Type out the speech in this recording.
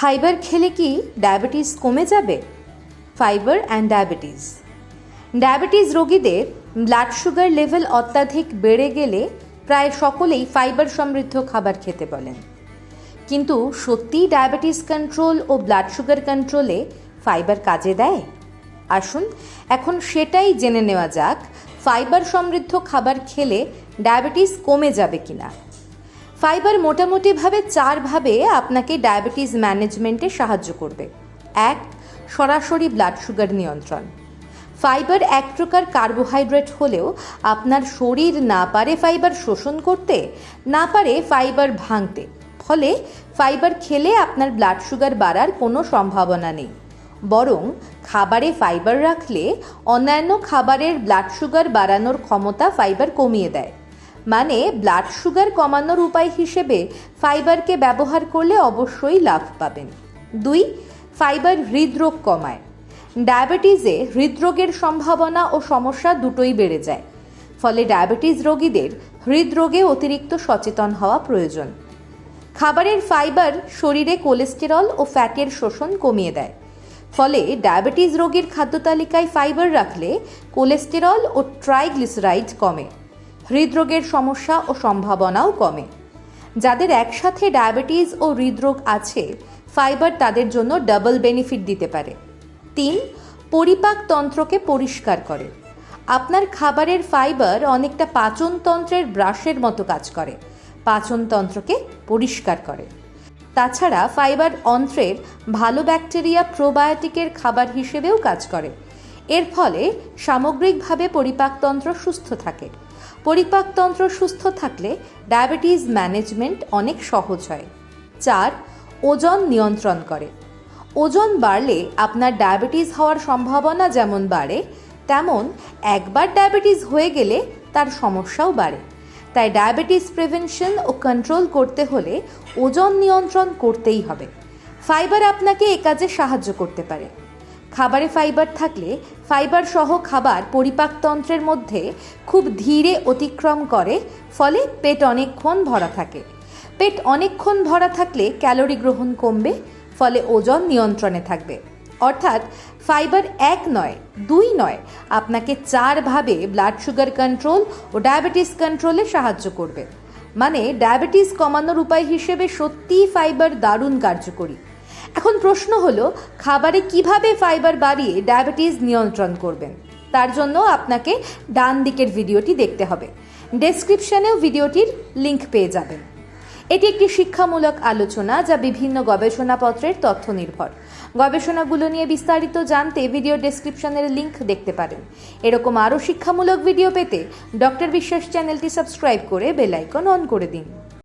Fibre খেলে কি diabetes কমে যাবে? Fibre and diabetes. ডায়াবেটিস রোগীদের ব্লাড সুগার লেভেল অত্যাধিক বেড়ে গেলে প্রায় সকলেই ফাইবার সমৃদ্ধ খাবার খেতে বলেন। কিন্তু সত্যিই ডায়াবেটিস কন্ট্রোল ও ব্লাড সুগার কন্ট্রোলে ফাইবার কাজে দেয়? আসুন, এখন সেটাই জেনে নেওয়া যাক, ফাইবার সমৃদ্ধ খাবার খেলে ডায়াবেটিস কমে যাবে কিনা। ফাইবার মোটামুটিভাবে চারভাবে আপনাকে ডায়াবেটিস ম্যানেজমেন্টে সাহায্য করবে। এক, সরাসরি ব্লাড সুগার নিয়ন্ত্রণ। ফাইবার এক প্রকার কার্বোহাইড্রেট হলেও আপনার শরীর না পারে ফাইবার শোষণ করতে, না পারে ফাইবার ভাঙতে। ফলে ফাইবার খেলে আপনার ব্লাড সুগার বাড়ার কোনো সম্ভাবনা নেই। বরং খাবারে ফাইবার রাখলে অন্যান্য খাবারের ব্লাড সুগার বাড়ানোর ক্ষমতা ফাইবার কমিয়ে দেয়। মানে ব্লাড সুগার কমানোর উপায় হিসেবে ফাইবারকে ব্যবহার করলে অবশ্যই লাভ পাবেন। দুই ফাইবার হৃদরোগ কমায়। ডায়াবেটিসে হৃদরোগের সম্ভাবনা ও সমস্যা দুটোই বেড়ে যায়। ফলে ডায়াবেটিস রোগীদের হৃদরোগে অতিরিক্ত সচেতন হওয়া প্রয়োজন। খাবারের ফাইবার শরীরে কোলেস্টেরল ও ফ্যাটের শোষণ কমিয়ে দেয়। ফলে ডায়াবেটিস রোগীর খাদ্য তালিকায় ফাইবার রাখলে কোলেস্টেরল ও ট্রাইগ্লিসারাইড কমে। হৃদরোগের সমস্যা ও সম্ভাবনাও কমে। যাদের একসাথে ডায়াবেটিস ও হৃদরোগ আছে, ফাইবার তাদের জন্য ডাবল বেনিফিট দিতে পারে। তিন, পরিপাক তন্ত্রকে পরিষ্কার করে। আপনার খাবারের ফাইবার অনেকটা পাচনতন্ত্রের ব্রাশের মতো কাজ করে। পাচনতন্ত্রকে পরিষ্কার করে। তাছাড়া ফাইবার অন্ত্রের ভালো ব্যাকটেরিয়া প্রোবায়োটিকের খাবার হিসেবেও কাজ করে। এর ফলে সামগ্রিকভাবে পরিপাকতন্ত্র সুস্থ থাকে। পরিপাকতন্ত্র সুস্থ থাকলে ডায়াবেটিস ম্যানেজমেন্ট অনেক সহজ হয়। চার, ওজন নিয়ন্ত্রণ করে। ওজন বাড়লে আপনার ডায়াবেটিস হওয়ার সম্ভাবনা যেমন বাড়ে, তেমন একবার ডায়াবেটিস হয়ে গেলে তার সমস্যাও বাড়ে। তাই ডায়াবেটিস প্রিভেনশন ও কন্ট্রোল করতে হলে ওজন নিয়ন্ত্রণ করতেই হবে। ফাইবার আপনাকে এ কাজে সাহায্য করতে পারে। খাবারে ফাইবার থাকলে ফাইবার সহ খাবার পরিপাকতন্ত্রের মধ্যে খুব ধীরে অতিক্রম করে, ফলে পেট অনেকক্ষণ ভরা থাকে। পেট অনেকক্ষণ ভরা থাকলে ক্যালোরি গ্রহণ কমবে, ফলে ওজন নিয়ন্ত্রণে থাকবে। অর্থাৎ ফাইবার এক নয়, দুই নয় আপনাকে চারভাবে ব্লাড সুগার কন্ট্রোল ও ডায়াবেটিস কন্ট্রোলে সাহায্য করবে। মানে ডায়াবেটিস কমানোর উপায় হিসেবে সত্যিই ফাইবার দারুণ কার্যকরী। এখন প্রশ্ন হলো, খাবারে কীভাবে ফাইবার বাড়িয়ে ডায়াবেটিস নিয়ন্ত্রণ করবেন? তার জন্য আপনাকে ডান দিকের ভিডিওটি দেখতে হবে। ডেসক্রিপশানেও ভিডিওটির লিংক পেয়ে যাবেন। এটি একটি শিক্ষামূলক আলোচনা যা বিভিন্ন গবেষণাপত্রের তথ্য নির্ভর। গবেষণাগুলো নিয়ে বিস্তারিত জানতে ভিডিও ডেসক্রিপশনের লিংক দেখতে পারেন। এরকম আরও শিক্ষামূলক ভিডিও পেতে ডক্টর বিশ্বাস চ্যানেলটি সাবস্ক্রাইব করে বেলাইকন অন করে দিন।